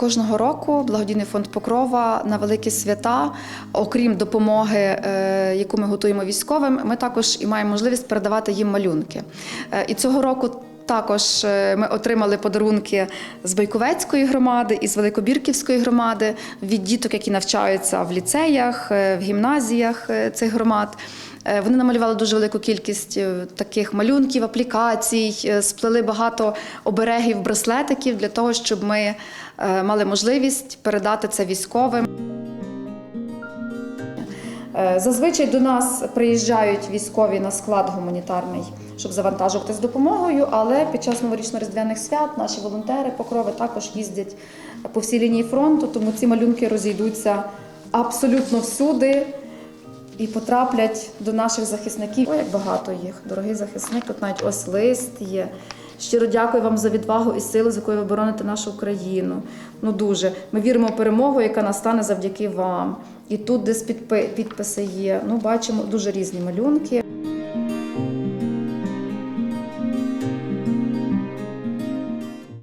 Кожного року благодійний фонд Покрова на великі свята, окрім допомоги, е, яку ми готуємо військовим, ми також і маємо можливість передавати їм малюнки. Е, І цього року також е, ми отримали подарунки з Байковецької громади і з Великобірківської громади від діток, які навчаються в ліцеях, в гімназіях цих громад. Е, Вони намалювали дуже велику кількість е, таких малюнків, аплікацій, е, сплели багато оберегів, браслетиків для того, щоб ми мали можливість передати це військовим. Зазвичай до нас приїжджають військові на склад гуманітарний, щоб завантажувати з допомогою, але під час новорічно-різдвяних свят наші волонтери покрови також їздять по всій лінії фронту, тому ці малюнки розійдуться абсолютно всюди і потраплять до наших захисників. Ой, як багато їх, дорогий захисник. Тут навіть ось лист є. Щиро дякую вам за відвагу і силу, з якою ви бороните нашу Україну. Ну дуже. Ми віримо в перемогу, яка настане завдяки вам. І тут десь підпи- підписи є. Ну, бачимо дуже різні малюнки.